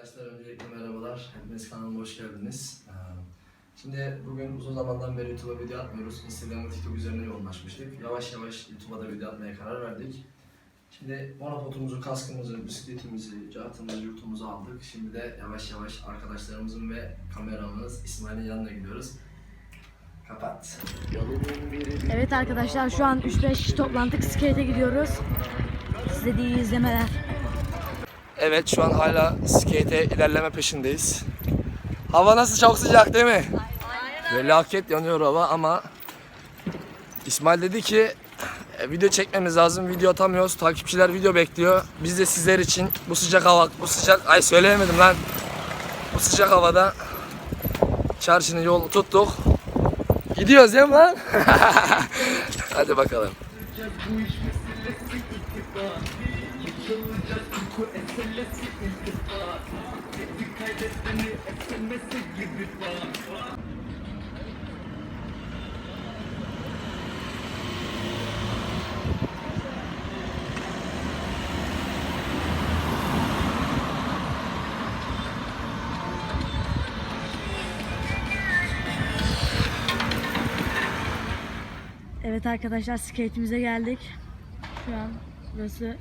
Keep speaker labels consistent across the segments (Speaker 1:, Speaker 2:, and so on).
Speaker 1: Arkadaşlar öncelikle merhabalar. Hepiniz kanalıma hoş geldiniz. Ee, Şimdi bugün uzun zamandan beri YouTube'a video atmıyoruz. Instagram ve TikTok üzerine yoğunlaşmıştık. Yavaş yavaş YouTube'a da video atmaya karar verdik. Şimdi monopodumuzu, kaskımızı, bisikletimizi, cahatımızı, yurtumuzu aldık. Şimdi de yavaş yavaş arkadaşlarımızın ve kameramız İsmail'in yanına gidiyoruz. Kapat.
Speaker 2: Evet arkadaşlar şu an 3-5 kişi toplandık. Skate'e gidiyoruz. Size iyi izlemeler.
Speaker 1: Evet şu an hala skate'e ilerleme peşindeyiz. Hava nasıl çok sıcak değil mi? Felaket yanıyor hava ama İsmail dedi ki "E, video çekmemiz lazım. Video atamıyoruz. Takipçiler video bekliyor. Biz de sizler için bu sıcak hava, bu sıcak ay söyleyemedim lan. Bu sıcak havada çarşının yolunu tuttuk. Gidiyoruz değil mi lan? Hadi bakalım.
Speaker 2: Evet arkadaşlar skate'imize geldik. Şu an burası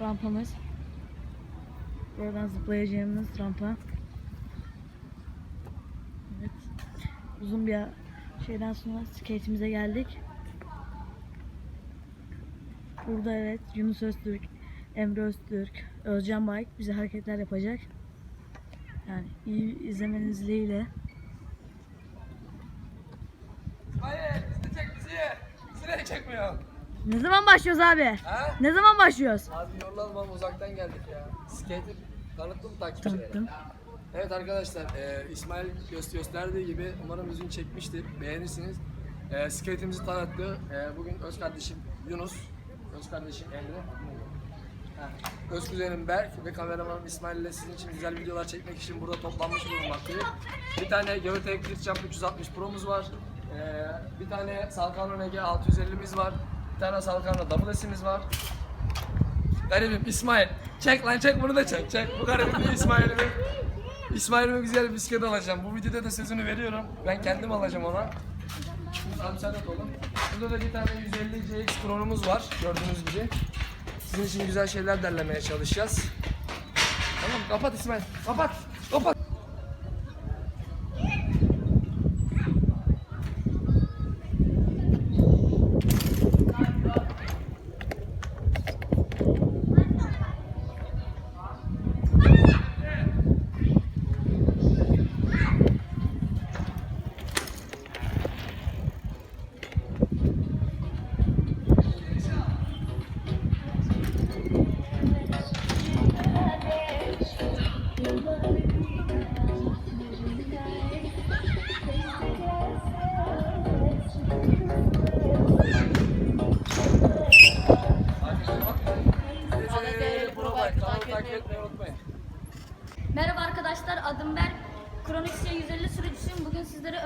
Speaker 2: rampamız. Buradan zıplayacağımız rampa. Evet. Uzun bir şeyden sonra skate'imize geldik. Burada evet Yunus Öztürk, Emre Öztürk, Özcan Bayık bize hareketler yapacak. Yani iyi izlemeniz dileğiyle.
Speaker 1: Hayır, bizi çek bizi. Bizi çekmiyor?
Speaker 2: Ne zaman başlıyoruz abi?
Speaker 1: Ha?
Speaker 2: Ne zaman başlıyoruz?
Speaker 1: Abi yorulmam uzaktan geldik ya. Skate'i tanıttım takipçilere.
Speaker 2: Tanıttım.
Speaker 1: Evet arkadaşlar, e, İsmail gösterdiği gibi umarım yüzünü çekmiştir, beğenirsiniz. E, skate'imizi tanıttı. E, bugün öz kardeşim Yunus, öz kardeşim Emre, öz kuzenim Berk ve kameramanım İsmail ile sizin için güzel videolar çekmek için burada toplanmış bulunmaktayız. Bir tane Geotek Clipchamp 360 Pro'muz var. E, bir tane Salkano NG 650'miz var. Bir tane Salkano Double S'imiz var. Garibim İsmail. Çek lan çek bunu da çek. Çek bu garibim İsmail'imi. İsmail'ime güzel bir bisiklet alacağım. Bu videoda da sözünü veriyorum. Ben kendim alacağım ona. Tamam sen oğlum. Burada da bir tane 150 CX Pro'numuz var. Gördüğünüz gibi. Sizin için güzel şeyler derlemeye çalışacağız. Tamam kapat İsmail. Kapat. Kapat.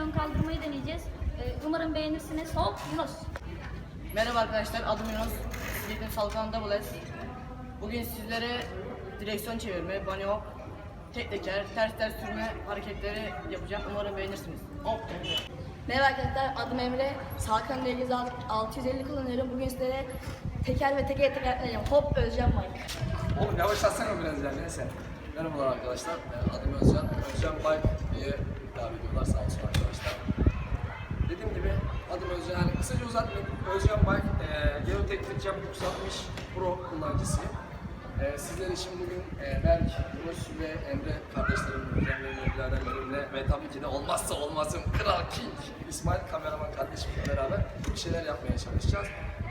Speaker 3: Ön kaldırmayı deneyeceğiz. Ee, umarım beğenirsiniz. Hop, Yunus.
Speaker 4: Merhaba arkadaşlar, adım Yunus. Bisikletin Salkan Double S. Bugün sizlere direksiyon çevirme, bunny hop, tek teker, ters ters sürme hareketleri yapacağım. Umarım beğenirsiniz. Hop.
Speaker 5: Merhaba arkadaşlar, adım Emre. Salkan Deniz 650 kullanıyorum. Bugün sizlere teker ve teker teker yapacağım. Hop Özcan Mike.
Speaker 1: Oğlum yavaşlatsana biraz ya neyse. Merhabalar arkadaşlar. Adım Özcan. Özcan Bike diye hitap ediyorlar sağ olsun arkadaşlar. Dediğim gibi adım Özcan. Kısaca uzatmayayım. Özcan Bike e, Geotek Clipchamp 360 Pro kullanıcısıyım. E, sizler için bugün e, Berk, Yunus ve Emre kardeşlerimle, kuzenlerimle, biraderlerimle ve tabii ki de olmazsa olmazım Kral King İsmail kameraman kardeşimle beraber bir şeyler yapmaya çalışacağız.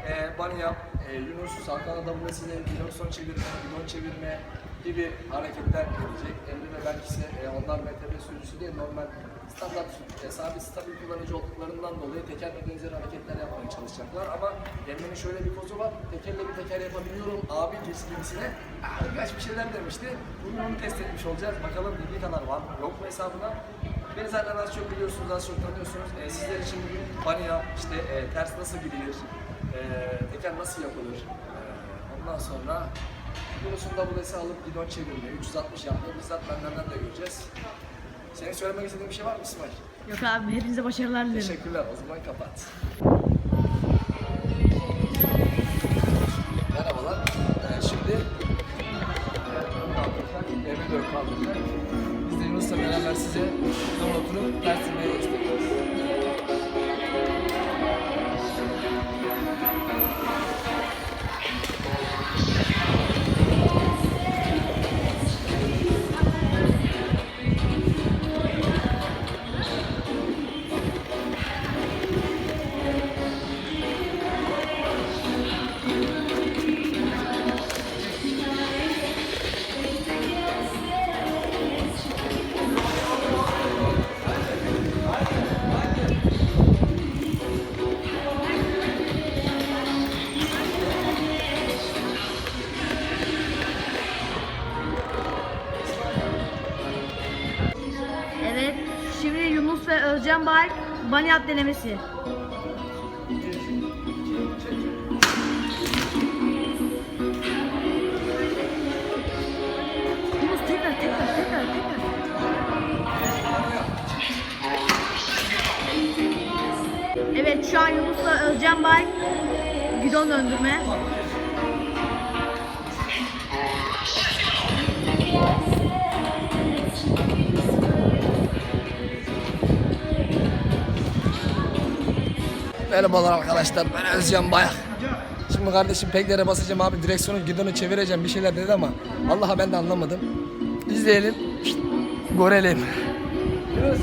Speaker 1: E, bunny yap, e, Yunus Salkan'a WS'yle direksiyon çevirme, bidon çevirme gibi hareketler gelecek. Emre ve Berk ise e, onlar MTB sürücüsü değil, normal standart e, sabit stabil kullanıcı olduklarından dolayı teker ve benzeri hareketler yapmaya çalışacaklar. Ama Emre'nin şöyle bir kozu var, tekerle bir teker yapabiliyorum abi gibisine birkaç bir şeyler demişti. Bugün onu test etmiş olacağız. Bakalım bildiği kadar var yok mu hesabına. Beni zaten az çok biliyorsunuz, az çok tanıyorsunuz. E, sizler için bugün yap, işte e, ters nasıl gidilir, e, teker nasıl yapılır, e, ondan sonra Yunus'un WS'i alıp bidon çevirmeyi, 360 yapmayı bizzat benden de göreceğiz. Senin söylemek istediğin bir şey var mı İsmail?
Speaker 2: Yok abi hepinize başarılar dilerim.
Speaker 1: Teşekkürler. O zaman kapat. Merhabalar. Ee, şimdi e, Emre Dök kaldıracak. Biz de Yunus'la beraber size tam oturup ters inmeyi gösteriyoruz.
Speaker 2: Özcan Bay banyat denemesi. Evet şu an Yunus'la Özcan Bay gidon döndürme.
Speaker 1: Merhabalar arkadaşlar. Ben Özcan Bayak. Şimdi kardeşim peklere basacağım abi direksiyonu gidonu çevireceğim bir şeyler dedi ama Allah'a ben de anlamadım. İzleyelim. Görelim. Yunus.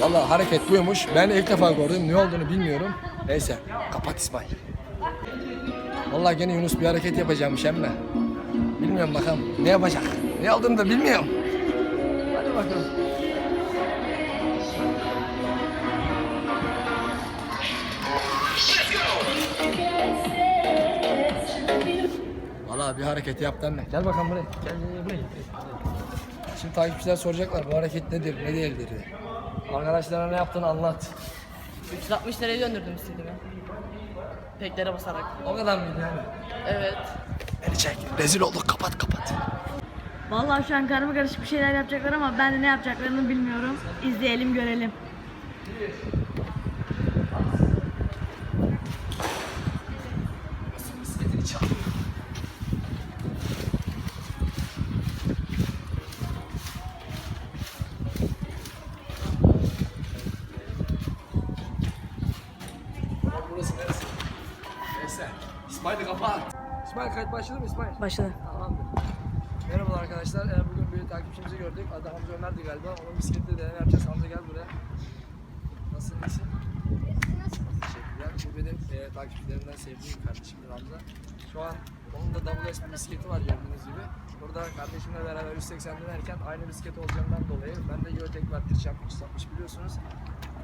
Speaker 1: Vallahi hareket buymuş. Ben ilk defa gördüm. Ne olduğunu bilmiyorum. Neyse. Kapat İsmail. Vallahi gene Yunus bir hareket yapacakmış emme. Bilmiyorum bakalım ne yapacak. Ne olduğunu da bilmiyorum. Hadi bakalım. Valla bir hareket yaptı emme. Gel bakalım buraya. Gel buraya. Şimdi takipçiler soracaklar bu hareket nedir ne değildir diye. Arkadaşlara ne yaptığını anlat.
Speaker 4: 360 derece döndürdüm istediğimi. Peklere basarak.
Speaker 1: O kadar mıydı yani?
Speaker 4: Evet.
Speaker 1: Beni çek. Rezil olduk kapat kapat.
Speaker 2: Vallahi şu an karma karışık bir şeyler yapacaklar ama ben de ne yapacaklarını bilmiyorum. İzleyelim görelim.
Speaker 1: Burası neresi? Neyse. İsmail'i kapat. İsmail kayıt başladı mı İsmail?
Speaker 2: Başladı.
Speaker 1: Tamamdır. Arkadaşlar. Bugün bir takipçimizi gördük. Adı Hamza Ömer'di galiba. Onun bisikletle deneme yapacağız. Hamza gel buraya. Nasılsın? iyisin? Teşekkürler. Bu benim e, takipçilerimden sevdiğim kardeşimdir Hamza. Şu an onun da double S bir bisikleti var gördüğünüz gibi. Burada kardeşimle beraber 180 dönerken aynı bisiklet olacağından dolayı ben de Eurotek var Tirşap 360 biliyorsunuz.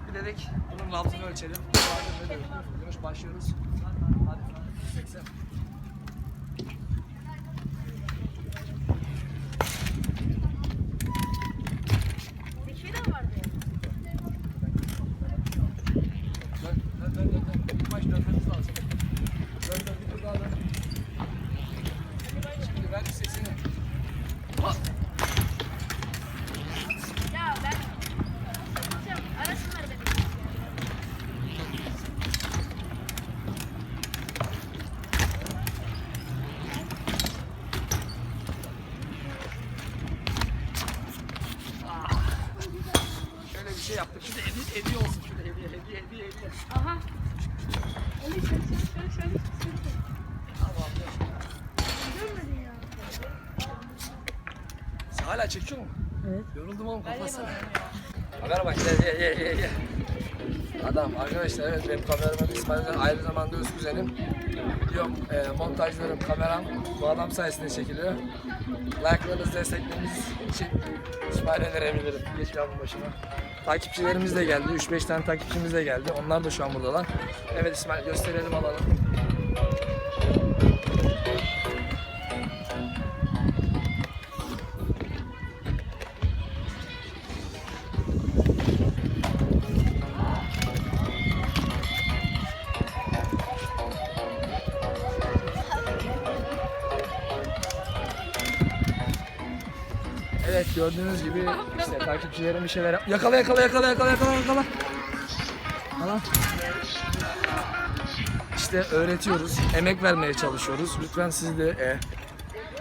Speaker 1: Bir dedik bunun nabzını ölçelim. Yunus başlıyoruz. Hadi 180. Hala çekiyor mu?
Speaker 2: Evet.
Speaker 1: Yoruldum oğlum kapatsana. Kamera bak gel gel gel gel. Adam arkadaşlar evet benim kameraman İsmail'den aynı zamanda öz kuzenim. Videom, e, montajlarım, kameram bu adam sayesinde çekiliyor. Like'larınız, destekleriniz için İsmail'e verebilirim. Geç yavrum başıma. Takipçilerimiz de geldi. 3-5 tane takipçimiz de geldi. Onlar da şu an buradalar. Evet İsmail gösterelim alalım. Gördüğünüz gibi işte takipçilerim bir şeyler yakala yakala yakala yakala yakala yakala. Yakala. İşte öğretiyoruz, emek vermeye çalışıyoruz. Lütfen siz de e,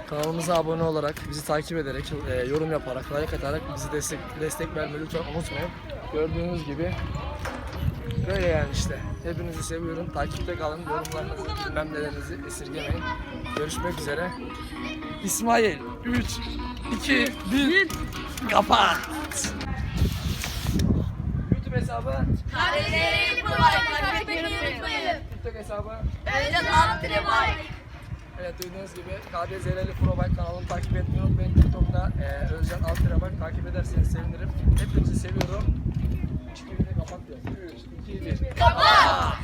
Speaker 1: kanalımıza abone olarak, bizi takip ederek, e, yorum yaparak, like atarak bizi destek, destek vermeyi lütfen unutmayın. Gördüğünüz gibi böyle yani işte. Hepinizi seviyorum. Takipte kalın. Yorumlarınızı, bilmem nelerinizi esirgemeyin. Görüşmek üzere. İsmail 3, 2, 1 kapat. YouTube hesabı,
Speaker 5: Kardeşlerim Provide takip etmeyi unutmayın.
Speaker 1: TikTok hesabı.
Speaker 5: Özcan Altire Bike.
Speaker 1: Evet duyduğunuz gibi KDZR'li Probike kanalını takip etmeyi unutmayın. TikTok'ta e, Özcan Altırabak takip ederseniz sevinirim. Hepinizi seviyorum. Hiçbirini kapat diyor. 3, 2, 1. İsmail kapat.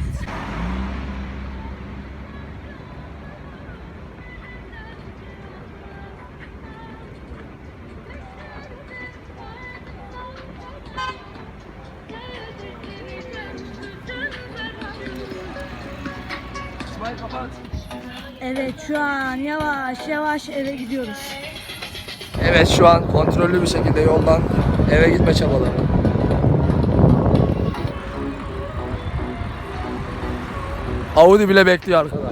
Speaker 2: Evet şu an yavaş yavaş eve gidiyoruz.
Speaker 1: Evet şu an kontrollü bir şekilde yoldan eve gitme çabaları. Audi bile bekliyor arkada.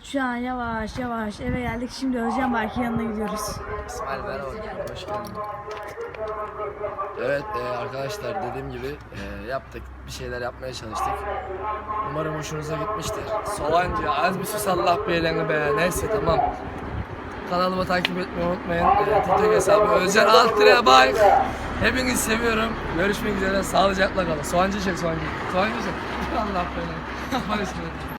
Speaker 2: Evet şu an yavaş yavaş eve geldik. Şimdi Özcan Bark'ın yanına gidiyoruz.
Speaker 1: İsmail merhaba, hoş geldin. Evet e, arkadaşlar dediğim gibi e, yaptık, bir şeyler yapmaya çalıştık. Umarım hoşunuza gitmiştir. Solancı, az bir sus Allah belanı be. Neyse tamam. Kanalımı takip etmeyi unutmayın. E, TikTok hesabı Özcan Altıra Bay. Hepinizi seviyorum. Görüşmek üzere. Sağlıcakla kalın. Soğancı çek soğancı. Soğancı çek. Allah belanı. Barış